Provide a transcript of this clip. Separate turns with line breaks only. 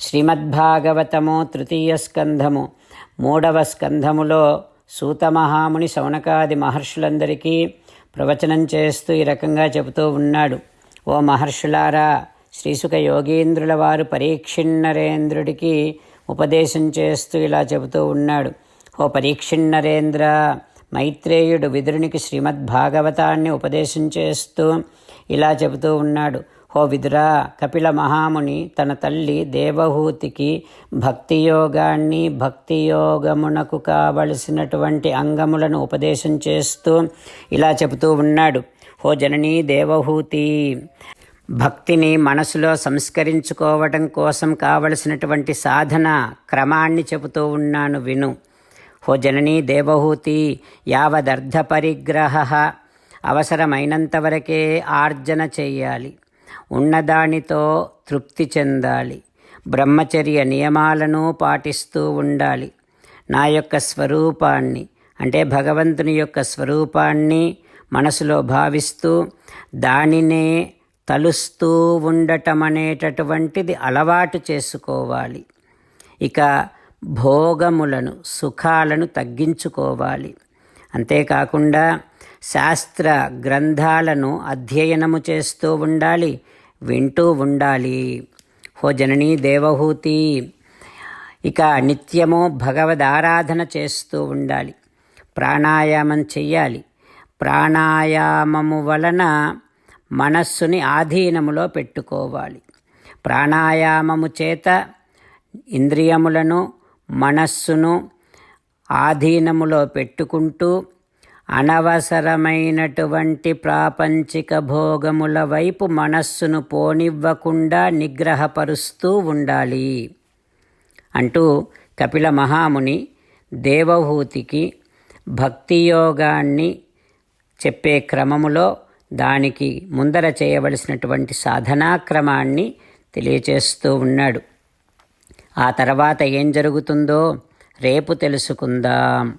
శ్రీమద్భాగవతము తృతీయ స్కంధము మూడవ స్కంధములో సూతమహాముని శౌనకాది మహర్షులందరికీ ప్రవచనం చేస్తూ ఈ రకంగా చెబుతూ ఉన్నాడు. ఓ మహర్షులారా శ్రీసుఖ యోగీంద్రుల వారు పరీక్షిన్నరేంద్రుడికి ఉపదేశం చేస్తూ ఇలా చెబుతూ ఉన్నాడు. ఓ పరీక్షిన్నరేంద్ర మైత్రేయుడు విదురునికి శ్రీమద్భాగవతాన్ని ఉపదేశం చేస్తూ ఇలా చెబుతూ ఉన్నాడు. హో విదురా! కపిల మహాముని తన తల్లి దేవహూతికి భక్తి యోగాన్ని కావలసినటువంటి అంగములను ఉపదేశం చేస్తూ ఇలా చెబుతూ ఉన్నాడు. హో జననీ దేవహూతి! భక్తిని మనసులో సంస్కరించుకోవటం కోసం కావలసినటువంటి సాధన క్రమాన్ని చెబుతూ ఉన్నాను విను. హో జననీ దేవహూతి! యావదర్థ పరిగ్రహ అవసరమైనంత వరకే ఆర్జన చేయాలి ఉన్నదానితో తృప్తి చెందాలి. బ్రహ్మచర్య నియమాలను పాటిస్తూ ఉండాలి. నా యొక్క స్వరూపాన్ని అంటే భగవంతుని యొక్క స్వరూపాన్ని మనసులో భావిస్తూ దానినే తలుస్తూ ఉండటం అనేటటువంటిది అలవాటు చేసుకోవాలి. ఇక భోగములను సుఖాలను తగ్గించుకోవాలి. అంతేకాకుండా శాస్త్ర గ్రంథాలను అధ్యయనము చేస్తూ ఉండాలి వింటూ ఉండాలి. హో జననీ దేవహూతి! ఇక నిత్యము భగవదారాధన చేస్తూ ఉండాలి. ప్రాణాయామం చెయ్యాలి. ప్రాణాయామము వలన మనస్సుని ఆధీనములో పెట్టుకోవాలి. ప్రాణాయామము చేత ఇంద్రియములను మనస్సును ఆధీనములో పెట్టుకుంటూ అనవసరమైనటువంటి ప్రాపంచిక భోగముల వైపు మనస్సును పోనివ్వకుండా నిగ్రహపరుస్తూ ఉండాలి. అంటూ కపిల మహాముని దేవహూతికి భక్తి యోగాన్ని చెప్పే క్రమములో దానికి ముందర చేయవలసినటువంటి సాధనాక్రమాన్ని తెలియచేస్తూ ఉన్నాడు. ఆ తర్వాత ఏం జరుగుతుందో రేపు తెలుసుకుందాం.